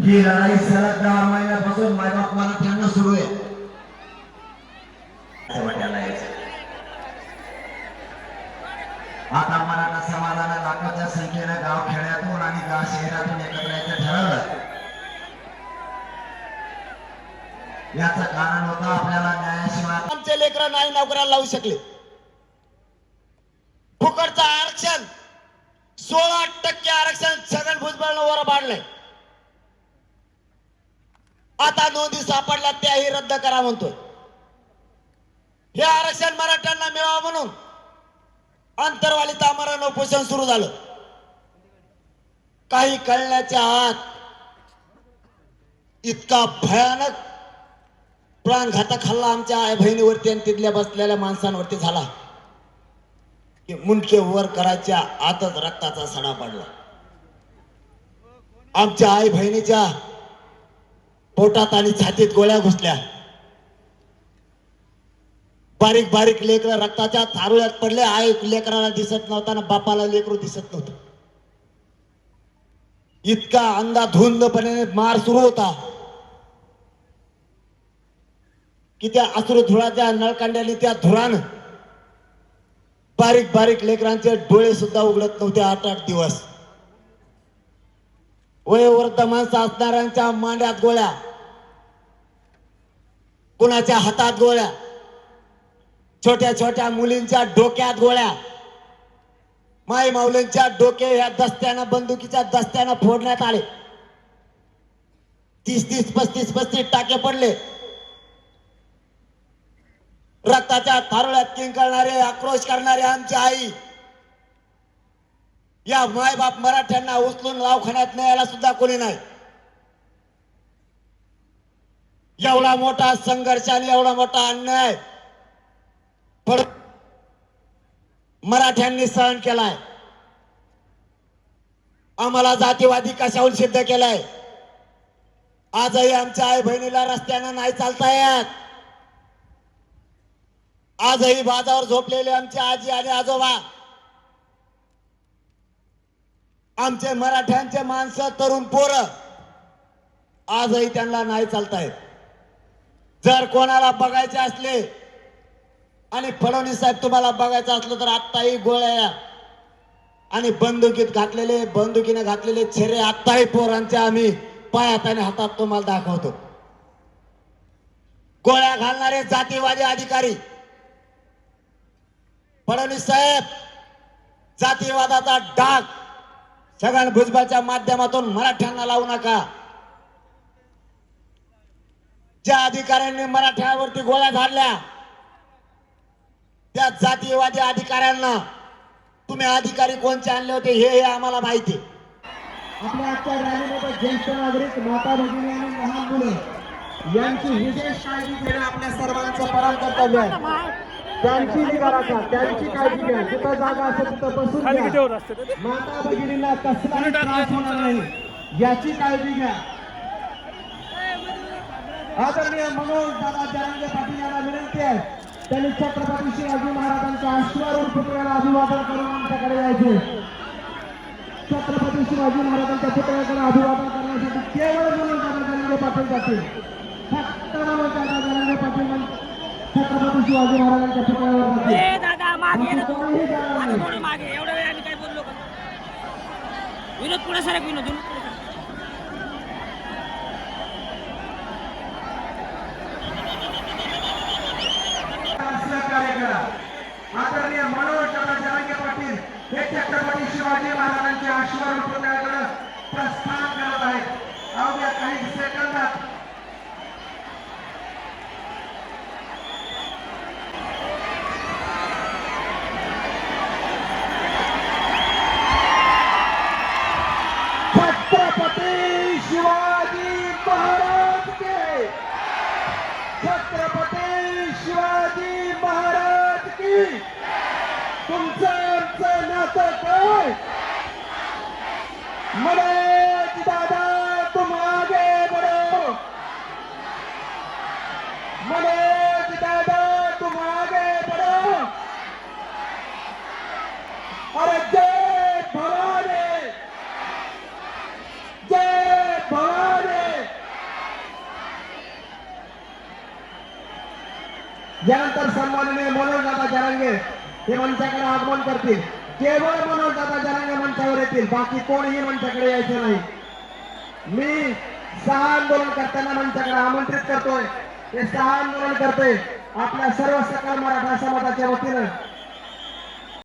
ही लढाई सलग दहा महिन्यापासून मायबाप मराठ्यांना सुरू आहे. आता मराठा समाजाला लाखाच्या संख्येनं गाव खेड्यातून आणि गाव शहरातून एकत्र यायचं ठरवलं. याचं कारण होतं आपल्याला न्यायाशिवाय आमचे लेकर नाही नोकऱ्या लावू शकले. फुकटचं आरक्षण सोळा टक्के आरक्षण छगन भुजबळनं वर पाडलंय आता नोंदी सापडला त्याही रद्द करा म्हणतोय. हे आरक्षण मराठ्यांना मिळावं म्हणून अंतरवाली तामरण उपोषण सुरू झालं. काही कळण्याच्या आत इतका भयानक प्राणघातक हल्ला आमच्या आई बहिणीवरती आणि तिथल्या बसलेल्या माणसांवरती झाला. की मुंडके वर करायच्या आतच रक्ताचा सडा पडला. आमच्या आई बहिणीच्या पोटात आणि छातीत गोळ्या घुसल्या. बारीक बारीक लेकर रक्ताच्या थारुळ्यात पडले. आई लेकराला दिसत नव्हता ना बापाला लेकरू दिसत नव्हतं. इतका अंधाधुंदपणे मार सुरू होता. की त्या अश्रू धुळाच्या नळकांड्याने त्या धुरानं बारीक बारीक लेकरांचे डोळे सुद्धा उघडत नव्हते आठ आठ दिवस. वयोवृद्ध माणसं असणाऱ्यांच्या मांड्यात गोळ्या. कुणाच्या हातात गोळ्या. छोट्या छोट्या मुलींच्या डोक्यात गोळ्या. माई माऊलींच्या डोके ह्या दस्त्यानं बंदुकीच्या दस्त्यानं फोडण्यात आले. तीस तीस पस्तीस पस्तीस टाके पडले. रक्ताच्या थारोळ्यात किंकळणारे आक्रोश करणारे आमची आई या मायबाप मराठ्यांना उचलून लावखान्यात न्यायला सुद्धा कोणी नाही. एवढा मोठा संघर्ष आणि एवढा मोठा अन्याय पण मराठ्यांनी सहन केलाय. आम्हाला जातीवादी कशाहून सिद्ध केलाय? आजही आमच्या आई बहिणीला रस्त्यानं नाही चालता येत. आजही बाजावर झोपलेले आमचे आजी आणि आजोबा आमचे मराठ्यांचे माणसं तरुण पोरं आजही त्यांना नाही चालतायत. जर कोणाला बघायचे असले आणि फडणवीस साहेब तुम्हाला बघायचं असलं तर आत्ताही गोळ्या आणि बंदुकीत घातलेले बंदुकीने घातलेले छेरे आत्ताही पोरांचे आम्ही पायात आणि हातात तुम्हाला दाखवतो. गोळ्या घालणारे जातीवादी अधिकारी. फडणवीस साहेब जातीवादाचा डाग छगन भुजबळच्या माध्यमातून मराठ्यांना लावू नका. ज्या अधिकाऱ्यांनी मराठ्यावरती गोळ्या झाडल्या त्या जातीयवादी अधिकाऱ्यांना तुम्ही अधिकारी कोणते आणले होते हे हे आम्हाला माहिती आपल्या आजच्या रॅलीमध्ये ज्येष्ठ नागरिक माता भगिनी आणि लहान मुले यांची विशेष काळजी घेणं आपल्या सर्वांचं परम कर्तव्य आहे. त्यांची निगा राखा त्यांची काळजी घ्या. जिथं जागा असेल तिथं बसून घ्या. माता भगिनींना कसलाही त्रास होणार नाही. याची काळजी घ्या. आदरणीय मनोज दादा जरांगे पाटील यांना विनंती आहे. त्यांनी छत्रपती शिवाजी महाराजांच्या अश्वारूढ पुतळ्याला अभिवादन करून आमच्याकडे यायचे. छत्रपती शिवाजी महाराजांच्या पुतळ्याकडे अभिवादन करण्यासाठी केवळ म्हणून दादा जरांगे पाटील जातील. फक्त म्हणून दादा जरांगे पाटील छत्रपती शिवाजी महाराजांच्या पुतळ्यावर जातील ए दादा मागे ना. तू आता. थोडी मागे. एवढ्या वेळ आम्ही काय बोललो का विनोद पुढे सरक विनोद विनोद पुढे सरक. सहकार्य करा आदरणीय मनोज दादा जरांगे पाटील हे छत्रपती शिवाजी महाराजांच्या अश्वारूढ पुतळ्याकडे प्रस्थान करत आहेत अवघ्या काही सेकंदात छत्रपती शिवाजी महाराज के छत्रपती शिवाजी महाराज की तुमचं आमचं नातं काय? मला यानंतर सन्माननीय मनोज दादा जरांगे हे मंचाकडे आगमन करतील. केवळ मनोज दादा जरांगे मंचावर येतील. बाकी कोणीही मंचाकडे यायचे नाही. मी सहा आंदोलन करताना मंचाकडे आमंत्रित करतोय. हे सहा आंदोलन करतोय. आपल्या सर्व सकल मराठा समाजाच्या वतीनं